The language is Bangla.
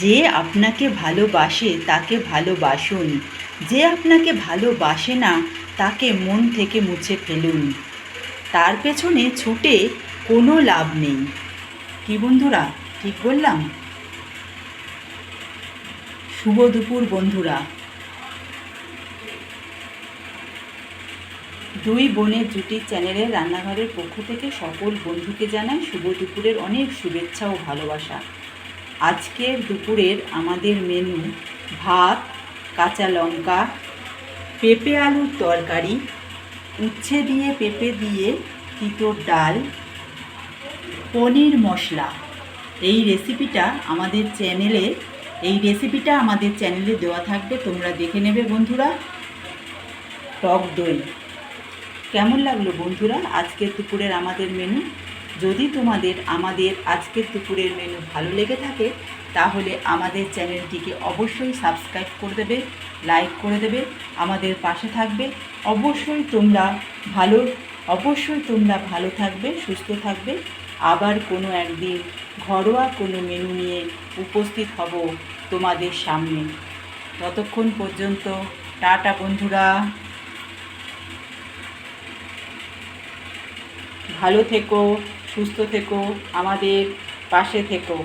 যে আপনাকে ভালোবাসে, তাকে ভালোবাসুন। যে আপনাকে ভালোবাসে না, তাকে মন থেকে মুছে ফেলুন। তার পেছনে ছুটে কোনো লাভ নেই। কি বন্ধুরা, ঠিক বললাম? শুভ দুপুর বন্ধুরা। দুই বোনের জুটি চ্যানেলের রান্নাঘরের পক্ষ থেকে সকল বন্ধুকে জানাই শুভ দুপুরের অনেক শুভেচ্ছা ও ভালোবাসা। আজকের দুপুরের আমাদের মেনু ভাত, কাঁচা লঙ্কা, পেঁপে আলুর তরকারি, উচ্ছে দিয়ে পেঁপে দিয়ে তিতোর ডাল, পনির মশলা। এই রেসিপিটা আমাদের চ্যানেলে এই রেসিপিটা আমাদের চ্যানেলে দেওয়া থাকবে, তোমরা দেখে নেবে বন্ধুরা। টক দই। কেমন লাগল বন্ধুরা? আজকের দুপুরের আমাদের মেনু যদি তোমাদের আমাদের আজকের দুপুরের মেনু ভালো লেগে থাকে, তাহলে আমাদের চ্যানেলটিকে অবশ্যই সাবস্ক্রাইব করে দেবে লাইক করে দেবে, আমাদের পাশে থাকবে। অবশ্যই তোমরা ভালো, অবশ্যই তোমরা ভালো থাকবে, সুস্থ থাকবে। আবার কোনো একদিন ঘরোয়া কোনো মেনু নিয়ে উপস্থিত হব তোমাদের সামনে। ততক্ষণ পর্যন্ত টাটা বন্ধুরা। ভালো থেকো। সুস্থ থেকো আমাদের পাশে থেকো।